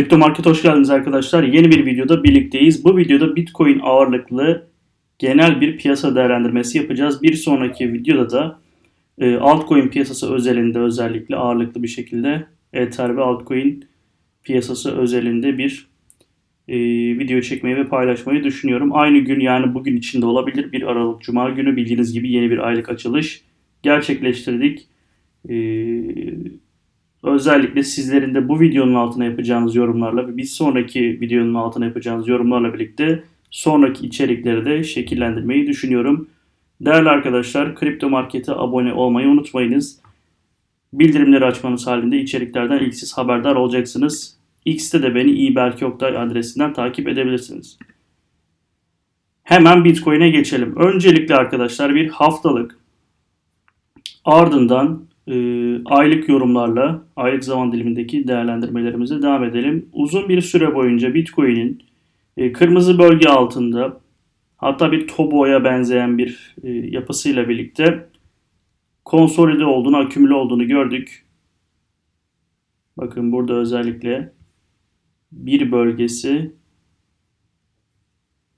Kripto Market hoş geldiniz arkadaşlar. Yeni bir videoda birlikteyiz. Bu videoda Bitcoin ağırlıklı genel bir piyasa değerlendirmesi yapacağız. Bir sonraki videoda da e, altcoin piyasası özelinde özellikle ağırlıklı bir şekilde Ether ve altcoin piyasası özelinde bir e, video çekmeyi ve paylaşmayı düşünüyorum. Aynı gün yani bugün içinde olabilir. Bir Aralık Cuma günü bildiğiniz gibi yeni bir aylık açılış gerçekleştirdik. E, özellikle sizlerin de bu videonun altına yapacağınız yorumlarla ve bir sonraki videonun altına yapacağınız yorumlarla birlikte sonraki içerikleri de şekillendirmeyi düşünüyorum. Değerli arkadaşlar, Kripto Market'e abone olmayı unutmayınız. Bildirimleri açmanız halinde içeriklerden ilk siz haberdar olacaksınız. X'te de beni İberk Oktay adresinden takip edebilirsiniz. Hemen Bitcoin'e geçelim. Öncelikle arkadaşlar bir haftalık ardından e, aylık yorumlarla aylık zaman dilimindeki değerlendirmelerimize devam edelim. Uzun bir süre boyunca Bitcoin'in e, kırmızı bölge altında hatta bir toboya benzeyen bir e, yapısıyla birlikte konsolide olduğunu, akümüle olduğunu gördük. Bakın burada özellikle bir bölgesi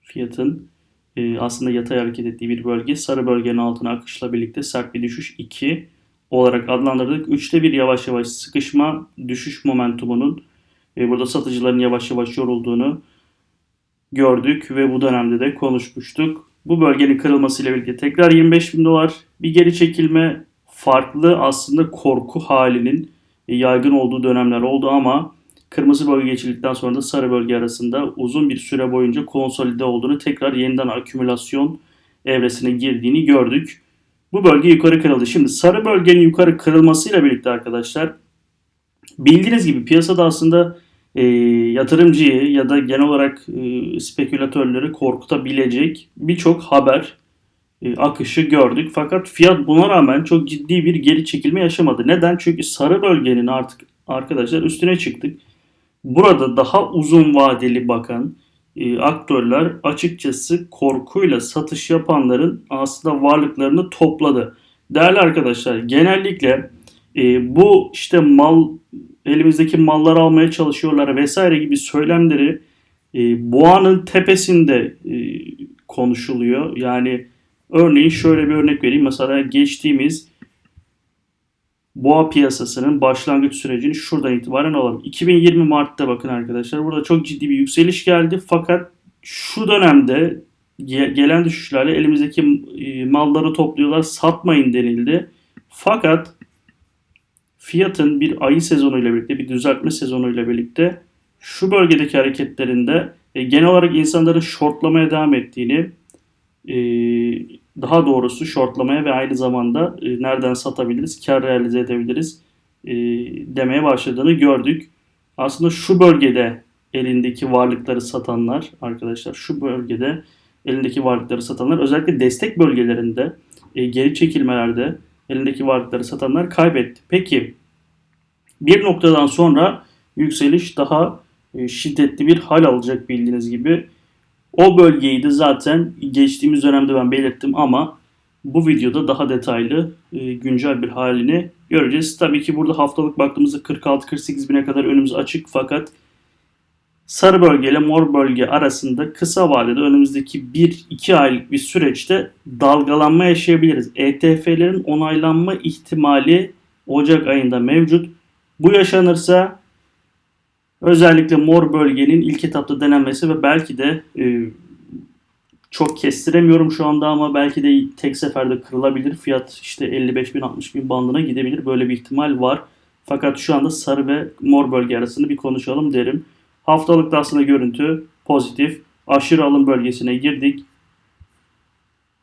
fiyatın e, aslında yatay hareket ettiği bir bölge. Sarı bölgenin altına akışla birlikte sert bir düşüş 2 olarak adlandırdık. Üçte bir yavaş yavaş sıkışma düşüş momentumunun e, burada satıcıların yavaş yavaş yorulduğunu gördük ve bu dönemde de konuşmuştuk. Bu bölgenin kırılmasıyla birlikte tekrar 25 bin dolar bir geri çekilme farklı aslında korku halinin e, yaygın olduğu dönemler oldu ama kırmızı bölge geçildikten sonra da sarı bölge arasında uzun bir süre boyunca konsolide olduğunu tekrar yeniden akümülasyon evresine girdiğini gördük. Bu bölge yukarı kırıldı. Şimdi sarı bölgenin yukarı kırılmasıyla birlikte arkadaşlar bildiğiniz gibi piyasada aslında e, yatırımcıyı ya da genel olarak e, spekülatörleri korkutabilecek birçok haber e, akışı gördük. Fakat fiyat buna rağmen çok ciddi bir geri çekilme yaşamadı. Neden? Çünkü sarı bölgenin artık arkadaşlar üstüne çıktık. Burada daha uzun vadeli bakan aktörler açıkçası korkuyla satış yapanların aslında varlıklarını topladı. Değerli arkadaşlar genellikle e, bu işte mal elimizdeki malları almaya çalışıyorlar vesaire gibi söylemleri e, boğanın tepesinde e, konuşuluyor. Yani örneğin şöyle bir örnek vereyim. Mesela geçtiğimiz boğa piyasasının başlangıç sürecini şuradan itibaren alalım. 2020 Mart'ta bakın arkadaşlar burada çok ciddi bir yükseliş geldi fakat şu dönemde gelen düşüşlerle elimizdeki e, malları topluyorlar satmayın denildi. Fakat fiyatın bir ayı sezonuyla birlikte bir düzeltme sezonuyla birlikte şu bölgedeki hareketlerinde e, genel olarak insanların shortlamaya devam ettiğini e, daha doğrusu shortlamaya ve aynı zamanda e, nereden satabiliriz, kar realize edebiliriz e, demeye başladığını gördük. Aslında şu bölgede elindeki varlıkları satanlar arkadaşlar şu bölgede elindeki varlıkları satanlar özellikle destek bölgelerinde e, geri çekilmelerde elindeki varlıkları satanlar kaybetti. Peki bir noktadan sonra yükseliş daha e, şiddetli bir hal alacak bildiğiniz gibi. O bölgeyi de zaten geçtiğimiz dönemde ben belirttim ama bu videoda daha detaylı e, güncel bir halini göreceğiz. Tabii ki burada haftalık baktığımızda 46-48 bine kadar önümüz açık fakat sarı bölge ile mor bölge arasında kısa vadede önümüzdeki 1-2 aylık bir süreçte dalgalanma yaşayabiliriz. ETF'lerin onaylanma ihtimali Ocak ayında mevcut. Bu yaşanırsa özellikle mor bölgenin ilk etapta denenmesi ve belki de e, çok kestiremiyorum şu anda ama belki de tek seferde kırılabilir. Fiyat işte 55 bin 60 bin bandına gidebilir. Böyle bir ihtimal var. Fakat şu anda sarı ve mor bölge arasında bir konuşalım derim. Haftalıkta aslında görüntü pozitif. Aşırı alım bölgesine girdik.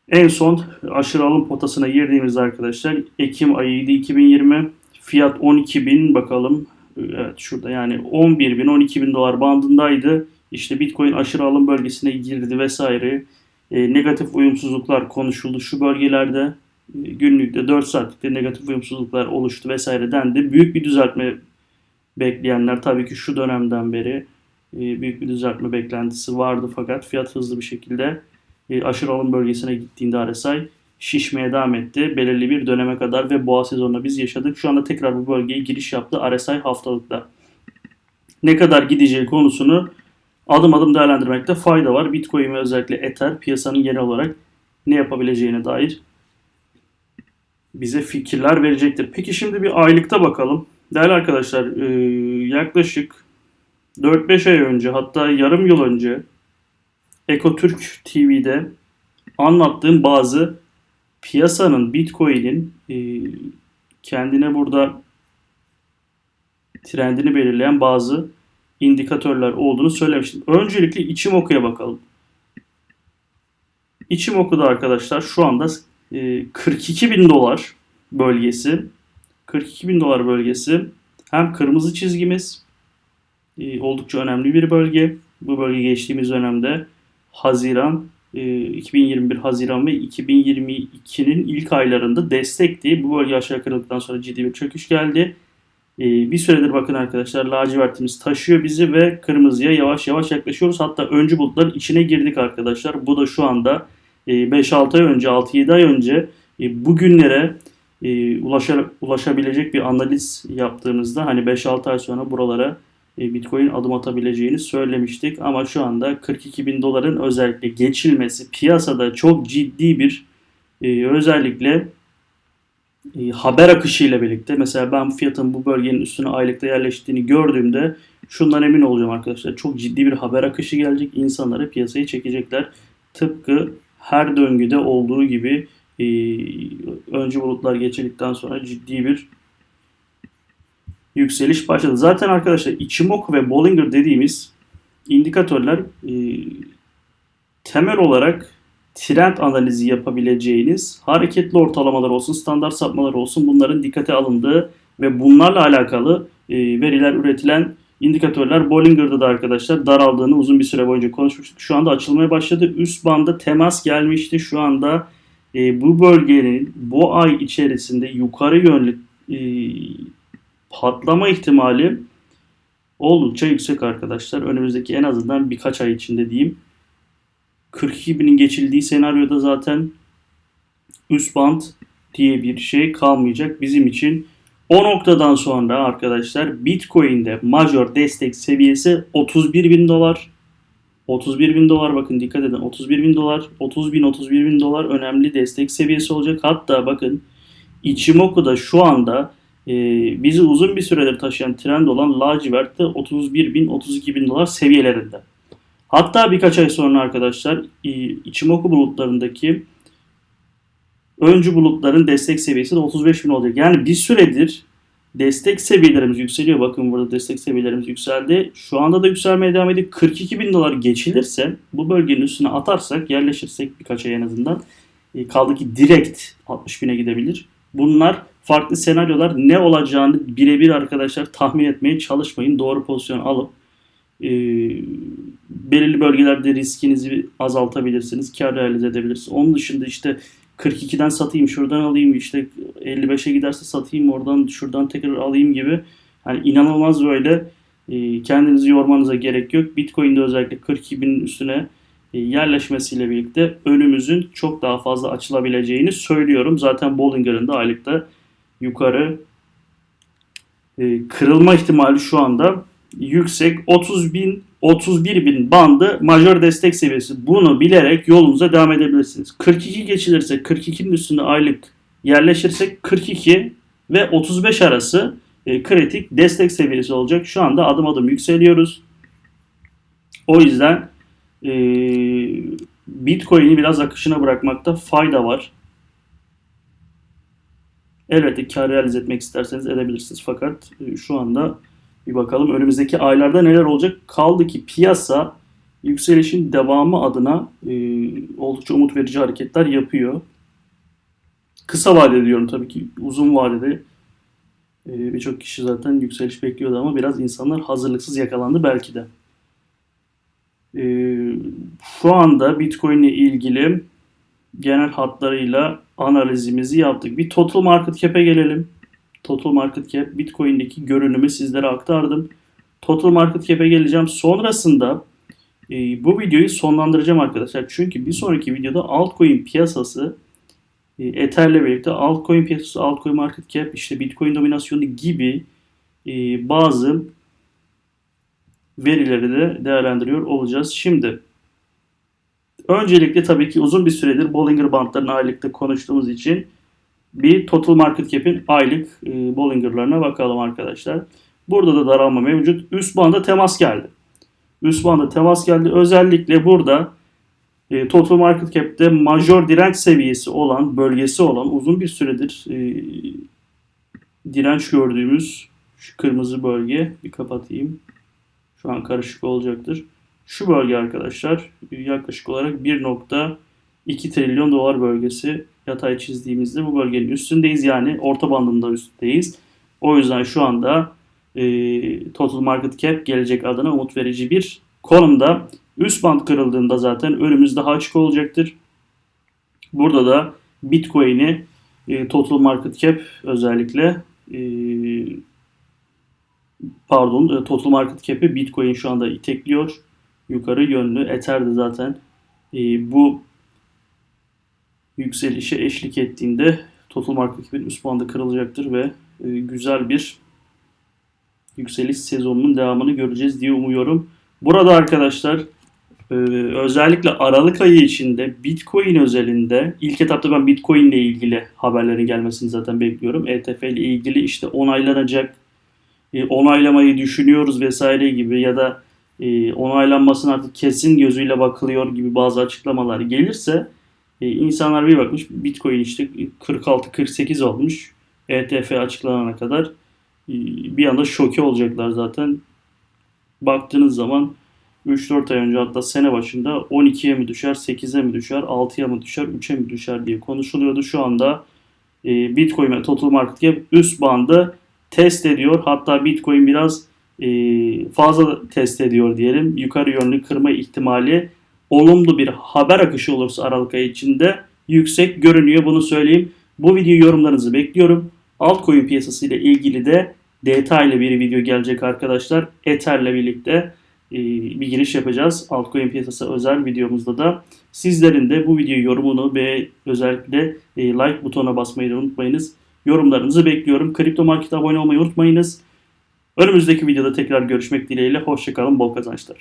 En son aşırı alım potasına girdiğimiz arkadaşlar Ekim ayıydı 2020. Fiyat 12 bin bakalım. Evet şurada yani 11 bin 12 bin dolar bandındaydı. İşte Bitcoin aşırı alım bölgesine girdi vesaire. E, negatif uyumsuzluklar konuşuldu şu bölgelerde. E, günlükte 4 saatlikte negatif uyumsuzluklar oluştu vesaire dendi. Büyük bir düzeltme bekleyenler tabii ki şu dönemden beri e, büyük bir düzeltme beklentisi vardı fakat fiyat hızlı bir şekilde e, aşırı alım bölgesine gittiğinde RSI şişmeye devam etti. Belirli bir döneme kadar ve boğa sezonunda biz yaşadık. Şu anda tekrar bu bölgeye giriş yaptı RSI haftalıkta. ne kadar gideceği konusunu adım adım değerlendirmekte fayda var. Bitcoin ve özellikle Ether piyasanın genel olarak ne yapabileceğine dair bize fikirler verecektir. Peki şimdi bir aylıkta bakalım. Değerli arkadaşlar e, yaklaşık 4-5 ay önce hatta yarım yıl önce Ekotürk TV'de anlattığım bazı piyasanın Bitcoin'in e, kendine burada trendini belirleyen bazı indikatörler olduğunu söylemiştim. Öncelikle içim okuya bakalım. İçim okuda arkadaşlar şu anda 42 e, bin dolar bölgesi. 42 bin dolar bölgesi hem kırmızı çizgimiz e, oldukça önemli bir bölge. Bu bölge geçtiğimiz dönemde Haziran 2021 e, Haziran ve 2022'nin ilk aylarında destekti. Bu bölge aşağı kırıldıktan sonra ciddi bir çöküş geldi. Bir süredir bakın arkadaşlar lacivertimiz taşıyor bizi ve kırmızıya yavaş yavaş yaklaşıyoruz. Hatta öncü bulutların içine girdik arkadaşlar. Bu da şu anda 5-6 ay önce, 6-7 ay önce e, bugünlere e, ulaşabilecek bir analiz yaptığımızda hani 5-6 ay sonra buralara e, Bitcoin adım atabileceğini söylemiştik. Ama şu anda 42 bin doların özellikle geçilmesi piyasada çok ciddi bir özellikle haber akışı ile birlikte mesela ben fiyatın bu bölgenin üstüne aylıkta yerleştiğini gördüğümde şundan emin olacağım arkadaşlar. Çok ciddi bir haber akışı gelecek. insanları piyasaya çekecekler. Tıpkı her döngüde olduğu gibi e, öncü bulutlar geçirdikten sonra ciddi bir yükseliş başladı. Zaten arkadaşlar Ichimoku ve Bollinger dediğimiz indikatörler e, temel olarak trend analizi yapabileceğiniz hareketli ortalamalar olsun, standart sapmalar olsun bunların dikkate alındığı ve bunlarla alakalı e, veriler üretilen İndikatörler Bollinger'da da arkadaşlar daraldığını uzun bir süre boyunca konuşmuştuk. Şu anda açılmaya başladı. Üst banda temas gelmişti. Şu anda e, bu bölgenin bu ay içerisinde yukarı yönlü e, patlama ihtimali oldukça yüksek arkadaşlar. Önümüzdeki en azından birkaç ay içinde diyeyim. 42 binin geçildiği senaryoda zaten üst band diye bir şey kalmayacak. Bizim için o noktadan sonra arkadaşlar Bitcoin'de major destek seviyesi 31 bin dolar. 31 bin dolar bakın dikkat edin 31 bin dolar 30 bin 31 bin dolar önemli destek seviyesi olacak. Hatta bakın Ichimoku'da şu anda e, bizi uzun bir süredir taşıyan trend olan lacivertte 31 bin 32 bin dolar seviyelerinde. Hatta birkaç ay sonra arkadaşlar Ichimoku bulutlarındaki öncü bulutların destek seviyesi de 35 bin olacak. Yani bir süredir destek seviyelerimiz yükseliyor. Bakın burada destek seviyelerimiz yükseldi. Şu anda da yükselmeye devam ediyor. 42 bin dolar geçilirse bu bölgenin üstüne atarsak yerleşirsek birkaç ay en azından e, kaldı ki direkt 60 bine gidebilir. Bunlar farklı senaryolar ne olacağını birebir arkadaşlar tahmin etmeye çalışmayın. Doğru pozisyon alıp e, belirli bölgelerde riskinizi azaltabilirsiniz. Kar realize edebilirsiniz. Onun dışında işte 42'den satayım şuradan alayım işte 55'e giderse satayım oradan şuradan tekrar alayım gibi. Yani inanılmaz böyle e, kendinizi yormanıza gerek yok. Bitcoin'de özellikle 42 binin üstüne e, yerleşmesiyle birlikte önümüzün çok daha fazla açılabileceğini söylüyorum. Zaten Bollinger'ın da aylıkta yukarı e, kırılma ihtimali şu anda yüksek 30 bin 31 bin bandı majör destek seviyesi. Bunu bilerek yolunuza devam edebilirsiniz. 42 geçilirse 42'nin üstünde aylık yerleşirsek 42 ve 35 arası e, kritik destek seviyesi olacak. Şu anda adım adım yükseliyoruz. O yüzden e, Bitcoin'i biraz akışına bırakmakta fayda var. Elbette kar realize etmek isterseniz edebilirsiniz. Fakat e, şu anda bir bakalım önümüzdeki aylarda neler olacak. Kaldı ki piyasa yükselişin devamı adına e, oldukça umut verici hareketler yapıyor. Kısa vadede diyorum tabii ki uzun vadede e, birçok kişi zaten yükseliş bekliyordu ama biraz insanlar hazırlıksız yakalandı belki de. Şu anda Bitcoin ile ilgili genel hatlarıyla analizimizi yaptık. Bir total market cap'e gelelim. Total Market Cap Bitcoin'deki görünümü sizlere aktardım. Total Market Cap'e geleceğim. Sonrasında e, bu videoyu sonlandıracağım arkadaşlar. Çünkü bir sonraki videoda altcoin piyasası e, Ether'le birlikte altcoin piyasası, altcoin market cap, işte Bitcoin dominasyonu gibi e, bazı verileri de değerlendiriyor olacağız. Şimdi öncelikle tabii ki uzun bir süredir Bollinger Bandlarını aylıkta konuştuğumuz için bir Total Market Cap'in aylık e, Bollinger'larına bakalım arkadaşlar. Burada da daralma mevcut. Üst banda temas geldi. Üst banda temas geldi. Özellikle burada e, Total Market Cap'te major direnç seviyesi olan, bölgesi olan uzun bir süredir e, direnç gördüğümüz şu kırmızı bölge bir kapatayım. Şu an karışık olacaktır. Şu bölge arkadaşlar yaklaşık olarak 1.2 trilyon dolar bölgesi yatay çizdiğimizde bu bölgenin üstündeyiz. Yani orta bandında üstteyiz. O yüzden şu anda e, Total Market Cap gelecek adına umut verici bir konumda. Üst band kırıldığında zaten önümüz daha açık olacaktır. Burada da Bitcoin'i e, Total Market Cap özellikle e, pardon e, Total Market Cap'i Bitcoin şu anda itekliyor. Yukarı yönlü. Ether de zaten e, bu yükselişe eşlik ettiğinde Total Market Cap'in üst bandı kırılacaktır ve e, güzel bir yükseliş sezonunun devamını göreceğiz diye umuyorum. Burada arkadaşlar e, özellikle Aralık ayı içinde Bitcoin özelinde ilk etapta ben Bitcoin ile ilgili haberlerin gelmesini zaten bekliyorum. ETF ile ilgili işte onaylanacak, e, onaylamayı düşünüyoruz vesaire gibi ya da e, onaylanmasına artık kesin gözüyle bakılıyor gibi bazı açıklamalar gelirse e, insanlar bir bakmış Bitcoin işte 46-48 olmuş ETF açıklanana kadar e, bir anda şoke olacaklar zaten. Baktığınız zaman 3-4 ay önce hatta sene başında 12'ye mi düşer, 8'e mi düşer, 6'ya mı düşer, 3'e mi düşer diye konuşuluyordu. Şu anda e, Bitcoin ve Total Market Cap üst bandı test ediyor. Hatta Bitcoin biraz fazla test ediyor diyelim. Yukarı yönlü kırma ihtimali olumlu bir haber akışı olursa Aralık ayı içinde yüksek görünüyor. Bunu söyleyeyim. Bu video yorumlarınızı bekliyorum. Altcoin piyasası ile ilgili de detaylı bir video gelecek arkadaşlar. Ether'le birlikte e, bir giriş yapacağız. Altcoin piyasası özel videomuzda da. Sizlerin de bu video yorumunu ve özellikle e, like butonuna basmayı unutmayınız. Yorumlarınızı bekliyorum. Kripto Market'e abone olmayı unutmayınız. Önümüzdeki videoda tekrar görüşmek dileğiyle. Hoşçakalın, bol kazançlar.